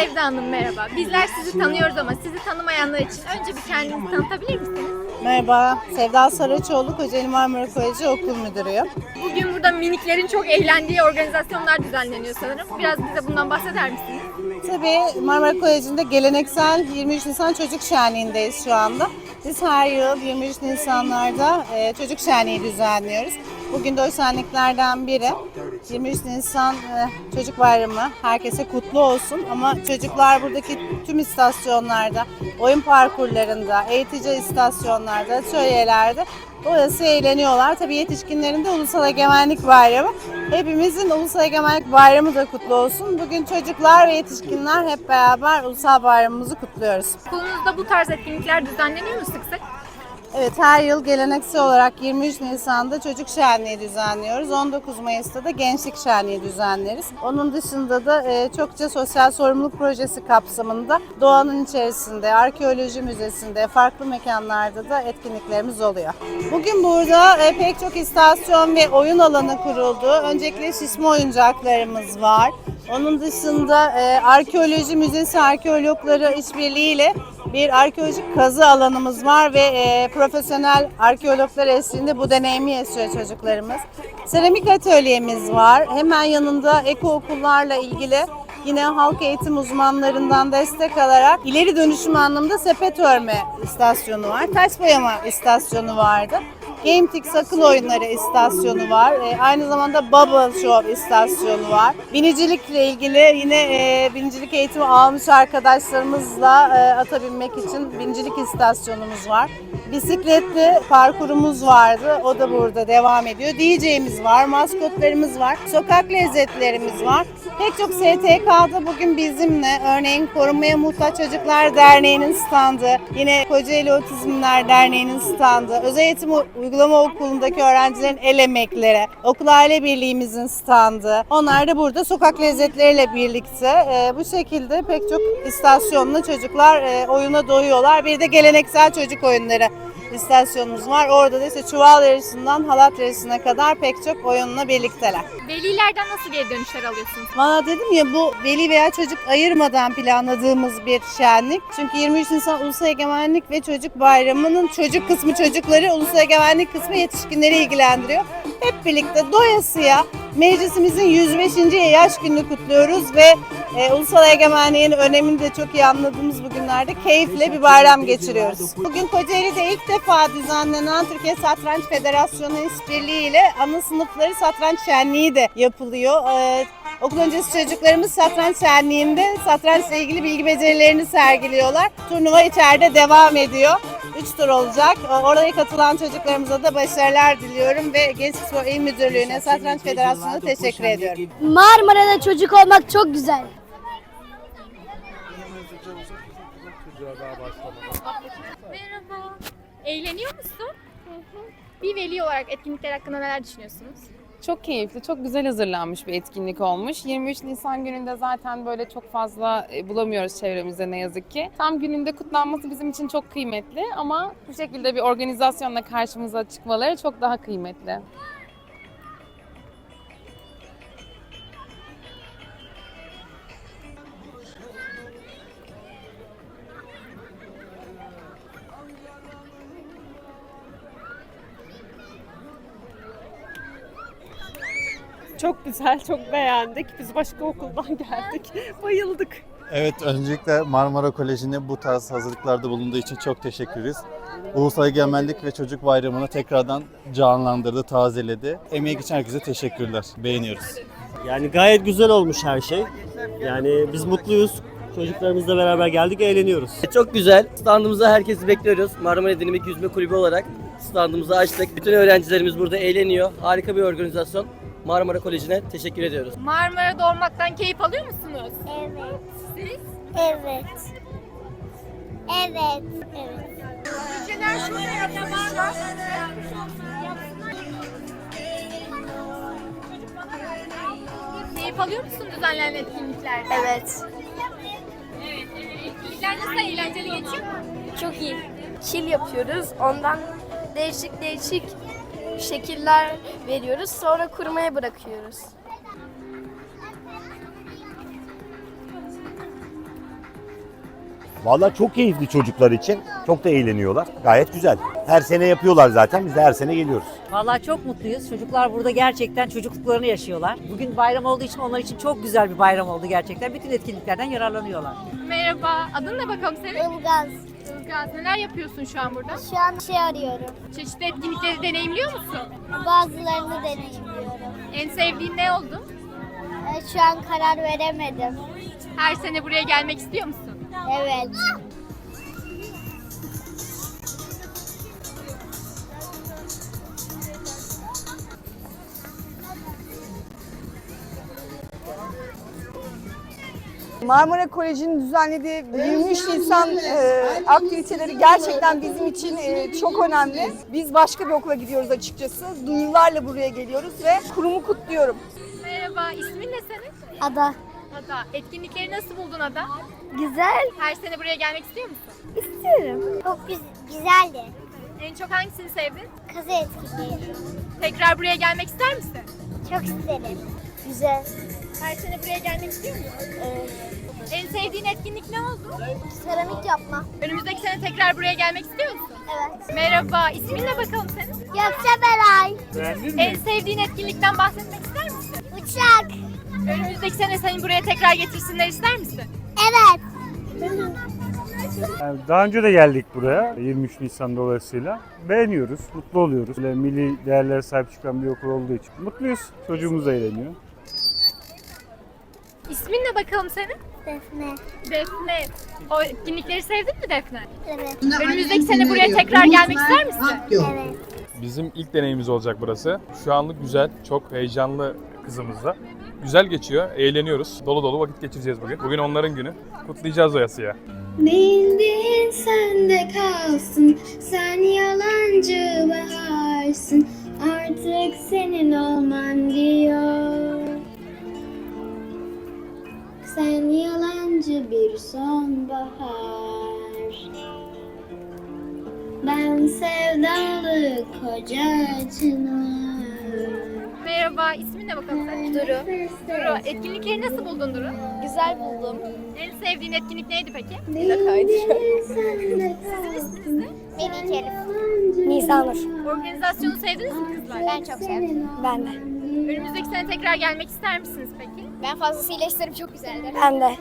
Sevda Hanım merhaba. Bizler sizi tanıyoruz ama sizi tanımayanlar için önce bir kendinizi tanıtabilir misiniz? Merhaba, Sevda Saraçoğlu, Kocaeli Marmara Koleji Okul Müdürüyüm. Bugün burada miniklerin çok eğlendiği organizasyonlar düzenleniyor sanırım. Biraz bize bundan bahseder misiniz? Tabii Marmara Koleji'nde geleneksel 23 Nisan Çocuk Şenliği'ndeyiz şu anda. Biz her yıl 23 Nisanlarda e, Çocuk Şenliği düzenliyoruz. Bugün de o şenliklerden biri. 23 Nisan e, Çocuk Bayramı herkese kutlu olsun ama çocuklar buradaki tüm istasyonlarda, oyun parkurlarında, eğitici istasyonlarda, atölyelerde Dolayısıyla eğleniyorlar. Tabii yetişkinlerin de Ulusal Egemenlik Bayramı. Hepimizin Ulusal Egemenlik Bayramı da kutlu olsun. Bugün çocuklar ve yetişkinler hep beraber Ulusal Bayramımızı kutluyoruz. Okulunuzda bu tarz etkinlikler düzenleniyor mu sık sık? Evet her yıl geleneksel olarak 23 Nisan'da Çocuk Şenliği düzenliyoruz. 19 Mayıs'ta da Gençlik Şenliği düzenleriz. Onun dışında da e, çokça sosyal sorumluluk projesi kapsamında doğanın içerisinde, arkeoloji müzesinde, farklı mekanlarda da etkinliklerimiz oluyor. Bugün burada e, pek çok istasyon ve oyun alanı kuruldu. Öncelikle şişme oyuncaklarımız var. Onun dışında e, arkeoloji müzesi arkeologları işbirliğiyle bir arkeolojik kazı alanımız var ve e, profesyonel arkeologlar eşliğinde bu deneyimi yaşıyor çocuklarımız. Seramik atölyemiz var. Hemen yanında eko okullarla ilgili yine halk eğitim uzmanlarından destek alarak ileri dönüşüm anlamında sepet örme istasyonu var. Taş boyama istasyonu vardı. GameTix akıl oyunları istasyonu var. E, aynı zamanda Bubble Show istasyonu var. Binicilikle ilgili yine e, binicilik eğitimi almış arkadaşlarımızla e, ata binmek için binicilik istasyonumuz var. Bisikletli parkurumuz vardı. O da burada devam ediyor. DJ'miz var, maskotlarımız var, sokak lezzetlerimiz var. Pek çok STK'da bugün bizimle örneğin Korunmaya Muhtaç Çocuklar Derneği'nin standı, yine Kocaeli Otizmler Derneği'nin standı, Özel Eğitim Uygulama Okulu'ndaki öğrencilerin el emekleri, Okul Aile Birliği'mizin standı. Onlar da burada sokak lezzetleriyle birlikte e, bu şekilde pek çok istasyonla çocuklar e, oyuna doyuyorlar. Bir de geleneksel çocuk oyunları istasyonumuz var. Orada da işte çuval yarışından halat yarışına kadar pek çok oyunla birlikteler. Velilerden nasıl geri dönüşler alıyorsunuz? Valla dedim ya bu veli veya çocuk ayırmadan planladığımız bir şenlik. Çünkü 23 Nisan Ulusal Egemenlik ve Çocuk Bayramı'nın çocuk kısmı çocukları, Ulusal Egemenlik kısmı yetişkinleri ilgilendiriyor. Hep birlikte doyasıya meclisimizin 105. yaş gününü kutluyoruz ve e, ulusal egemenliğin önemini de çok iyi anladığımız bu günlerde keyifle bir bayram geçiriyoruz. Bugün Kocaeli'de ilk defa düzenlenen Türkiye Satranç Federasyonu işbirliğiyle ana sınıfları satranç şenliği de yapılıyor. E, okul öncesi çocuklarımız satranç şenliğinde satrançla ilgili bilgi becerilerini sergiliyorlar. Turnuva içeride devam ediyor. 3 tur olacak. Oraya katılan çocuklarımıza da başarılar diliyorum ve Gençlik Spor İl Müdürlüğü'ne, Satranç Federasyonu'na teşekkür ediyorum. Marmara'da çocuk olmak çok güzel. Merhaba. Eğleniyor musun? Bir veli olarak etkinlikler hakkında neler düşünüyorsunuz? Çok keyifli, çok güzel hazırlanmış bir etkinlik olmuş. 23 Nisan gününde zaten böyle çok fazla e, bulamıyoruz çevremizde ne yazık ki. Tam gününde kutlanması bizim için çok kıymetli ama bu şekilde bir organizasyonla karşımıza çıkmaları çok daha kıymetli. Çok güzel, çok beğendik. Biz başka okuldan geldik. Bayıldık. Evet, öncelikle Marmara Koleji'ne bu tarz hazırlıklarda bulunduğu için çok teşekkür ederiz. Ulusal Egemenlik ve Çocuk Bayramı'nı tekrardan canlandırdı, tazeledi. Emeği geçen herkese teşekkürler. Beğeniyoruz. Yani gayet güzel olmuş her şey. Yani biz mutluyuz. Çocuklarımızla beraber geldik, eğleniyoruz. Çok güzel. Standımıza herkesi bekliyoruz. Marmara Dinamik Yüzme Kulübü olarak standımızı açtık. Bütün öğrencilerimiz burada eğleniyor. Harika bir organizasyon. Marmara Koleji'ne teşekkür ediyoruz. Marmara'da olmaktan keyif alıyor musunuz? Evet. Siz? Evet. Evet. Evet. Ülkeler şurada yapmışlar. Keyif alıyor musun düzenlenen etkinliklerden? Evet. Evet. Etkinlikler nasıl eğlenceli geçiyor mu? Çok iyi. Çil yapıyoruz. Ondan değişik değişik şekiller veriyoruz. Sonra kurumaya bırakıyoruz. Vallahi çok keyifli çocuklar için. Çok da eğleniyorlar. Gayet güzel. Her sene yapıyorlar zaten. Biz de her sene geliyoruz. Vallahi çok mutluyuz. Çocuklar burada gerçekten çocukluklarını yaşıyorlar. Bugün bayram olduğu için onlar için çok güzel bir bayram oldu gerçekten. Bütün etkinliklerden yararlanıyorlar. Merhaba. Adın ne bakalım senin? Ilgaz. Ilgaz. Neler yapıyorsun şu an burada? Şu an şey arıyorum. Çeşitli etkinlikleri deneyimliyor musun? Bazılarını deneyimliyorum. En sevdiğin ne oldu? Ee, Şu an karar veremedim. Her sene buraya gelmek istiyor musun? Evet. Marmara Koleji'nin düzenlediği 23 Nisan e, aktiviteleri gerçekten bizim için e, çok önemli. Biz başka bir okula gidiyoruz açıkçası. Duyularla buraya geliyoruz ve kurumu kutluyorum. Merhaba. İsmin ne senin? Ada. Ada. Etkinlikleri nasıl buldun Ada? Güzel. Her sene buraya gelmek istiyor musun? İstiyorum. Çok güz- güzeldi. En çok hangisini sevdin? Kazı etkinliği. Tekrar buraya gelmek ister misin? Çok isterim. Güzel. Her sene buraya gelmek istiyor musun? Evet. En sevdiğin etkinlik ne oldu? Seramik yapma. Önümüzdeki sene tekrar buraya gelmek istiyor musun? Evet. Merhaba. İsmin ne bakalım senin? Gökçe Beray. En sevdiğin etkinlikten bahsetmek ister misin? Uçak. Önümüzdeki sene seni buraya tekrar getirsinler ister misin? Evet. Yani daha önce de geldik buraya 23 Nisan dolayısıyla. Beğeniyoruz, mutlu oluyoruz. Böyle milli değerlere sahip çıkan bir okul olduğu için mutluyuz. Çocuğumuz da eğleniyor. İsmin ne bakalım senin? Defne. Defne. O etkinlikleri sevdin mi Defne? Evet. Önümüzdeki sene buraya tekrar gelmek ister misin? Evet. Bizim ilk deneyimimiz olacak burası. Şu anlık güzel, çok heyecanlı kızımızla. Güzel geçiyor, eğleniyoruz. Dolu dolu vakit geçireceğiz bugün. Bugün onların günü. Kutlayacağız doyasıya. Bildiğin sende kalsın Sen yalancı baharsın Artık senin olman diyor Sen yalancı bir sonbahar Ben sevdalı koca çınar Merhaba. İsmin ne bakalım senin? Duru Duru. Etkinlikleri nasıl buldun Duru? Güzel buldum En sevdiğin etkinlik neydi peki? Melih Elif Nisanur Organizasyonu sevdiniz mi kızlar? Ben çok sevdim Ben de Önümüzdeki sene tekrar gelmek ister misiniz peki? Ben fazlasıyla isterim çok güzeldi. Ben de.